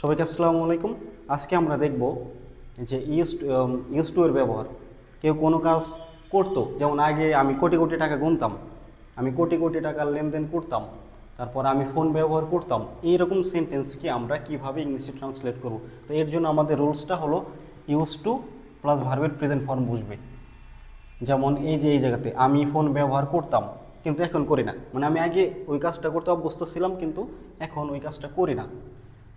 সবাইকে আসসালামু আলাইকুম। আজকে আমরা দেখব যে ইউস ইউজ টু এর ব্যবহার। কেউ কোনো কাজ করতো, যেমন আগে আমি কোটি কোটি টাকা গুনতাম, আমি কোটি কোটি টাকার লেনদেন করতাম, তারপর আমি ফোন ব্যবহার করতাম, এইরকম সেন্টেন্সকে আমরা কীভাবে ইংলিশে ট্রান্সলেট করব? তো এর জন্য আমাদের রুলসটা হলো ইউজ টু প্লাস ভার্বের প্রেজেন্ট ফর্ম বুঝবে। যেমন এই যে এই জায়গাতে, আমি ফোন ব্যবহার করতাম, কিন্তু এখন করি না। মানে আমি আগে ওই কাজটা করতে অভ্যস্ত ছিলাম, কিন্তু এখন ওই কাজটা করি না।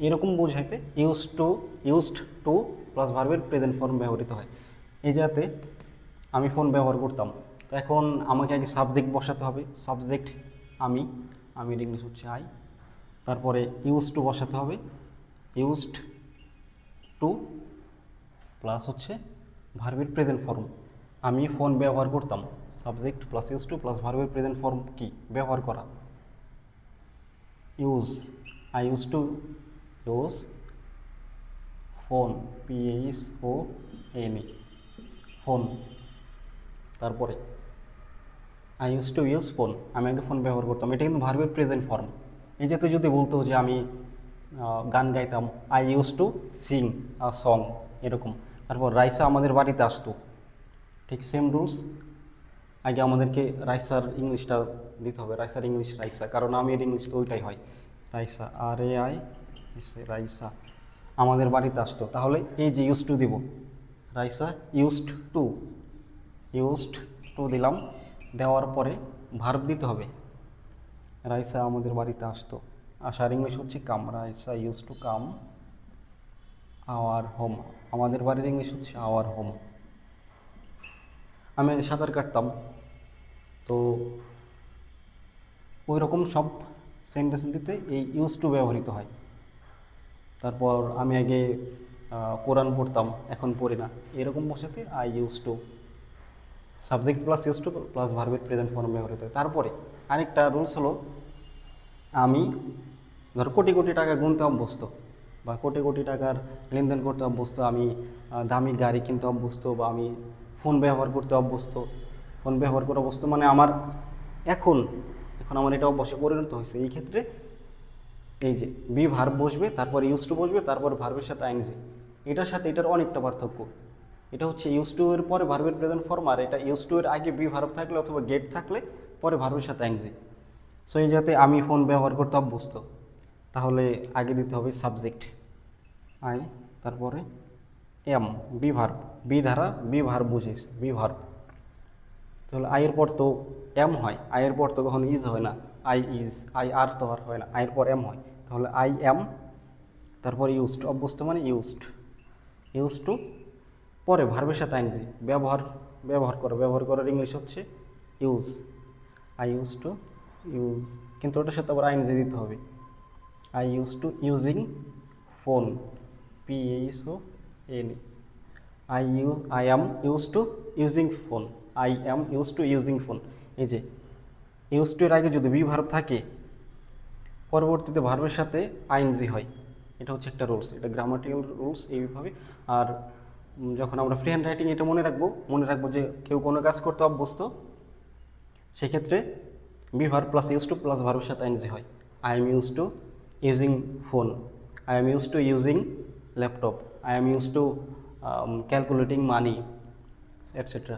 এরকম বোঝাইতে use to used to plus ভার্বের প্রেজেন্ট ফর্ম ব্যবহৃত হয়। এই যাতে আমি ফোন ব্যবহার করতাম। তো এখন আমাকে আগে সাবজেক্ট বসাতে হবে। সাবজেক্ট আমি আমি ইংলিশ হচ্ছে আই তারপরে ইউজ টু বসাতে হবে। ইউজড টু প্লাস হচ্ছে ভার্বের প্রেজেন্ট ফর্ম আমি ফোন ব্যবহার করতাম। Subject plus use to plus ভার্বের প্রেজেন্ট ফর্ম কি? ব্যবহার করা। Use I use to use phone P H O N phone তারপরে I use to use phone আমি আগে ফোন ব্যবহার করতাম। এটা কিন্তু ভার্বের প্রেজেন্ট ফর্ম এই যে তুই যদি বলতো যে আমি গান গাইতাম I use to sing a song এরকম। তারপর রাইসা আমাদের বাড়িতে আসতো। ঠিক সেম রুলস আগে আমাদেরকে রাইসার ইংলিশটা দিতে হবে। রাইসার ইংলিশ, রাইসা। কারণ আমি এর ইংলিশ তো ওইটাই হয়। রাইসা আর এ আই রাইসা আমাদের বাড়িতে আসতো। তাহলে এই যে ইউজ টু দিব, Raisa used to used to দিলাম। দেওয়ার পরে ভার্ব দিতে হবে। রাইসা আমাদের বাড়িতে আসতো। আসার ইংলিশ হচ্ছে come Raisa use to come our home আমাদের বাড়ির ইংলিশ হচ্ছে আওয়ার হোম আমি সাঁতার কাটতাম। তো ওই রকম সব সেন্টেন্স দিতে এই ইউজ টু ব্যবহৃত হয়। তারপর আমি আগে কোরআন পড়তাম, এখন পড়ি না। এরকম বসাতে I use to subject plus use to plus ভার্বের প্রেজেন্ট ফর্ম ব্যবহৃত হয়। তারপরে আরেকটা রুলস হলো, আমি ধর কোটি কোটি টাকা গুনতে অভ্যস্ত বা কোটি কোটি টাকার লেনদেন করতে অভ্যস্ত, আমি দামি গাড়ি কিনতে অভ্যস্ত বা আমি ফোন ব্যবহার করতে অভ্যস্ত। ফোন ব্যবহার করে অভ্যস্ত মানে আমার এখন এখন আমার এটা অভ্যাসে পরিণত হয়েছে। এই ক্ষেত্রে এই যে বি ভার্ব বসবে, তারপর ইউজ টু বসবে, তারপর ভার্বের সাথে আইনজি এটার সাথে এটার অনেকটা পার্থক্য। এটা হচ্ছে ইউজ টু এর পরে ভার্বের প্রেজেন্ট ফর্ম আর এটা ইউজ টু এর আগে বি ভার্ব থাকলে অথবা গেট থাকলে পরে ভার্বের সাথে আইনজি সো এই যাতে আমি ফোন ব্যবহার করতে অভ্যস্ত, তাহলে আগে দিতে হবে সাবজেক্ট আই তারপরে এম বি ভার্ব বি ধারা বি ভার্ব বুঝেছে বি ভার্ব তাহলে আয়ের পর তো এম হয় আয়ের পর তো কখনো ইজ হয় না আই ইজ আই আর তো আর হয় না আয়ের পর এম হয়। তাহলে আই এম তারপর ইউজড অভ্যস্ত মানে ইউজড ইউজ টু পরে ভার্বের সাথে আইনজি ব্যবহার ব্যবহার করা, ব্যবহার করার ইংলিশ হচ্ছে use I use to use কিন্তু ওটার সাথে আবার আইনজি দিতে হবে। I use to using phone P O N I you I am use to using phone I am use to using phone এই যে ইউজ টু এর আগে যদি বি থাকে পরবর্তীতে ভার্বের সাথে আইনজি হয়। এটা হচ্ছে একটা রুলস এটা গ্রামাটিক্যাল রুলস এইভাবে। আর যখন আমরা ফ্রি হ্যান্ড রাইটিং এটা মনে রাখব মনে রাখব যে কেউ কোনো কাজ করতে অভ্যস্ত, সেক্ষেত্রে be verb plus use to plus ভার্বের সাথে আইনজি হয়। I am use to using phone I am use to using laptop I am use to calculating money etcetera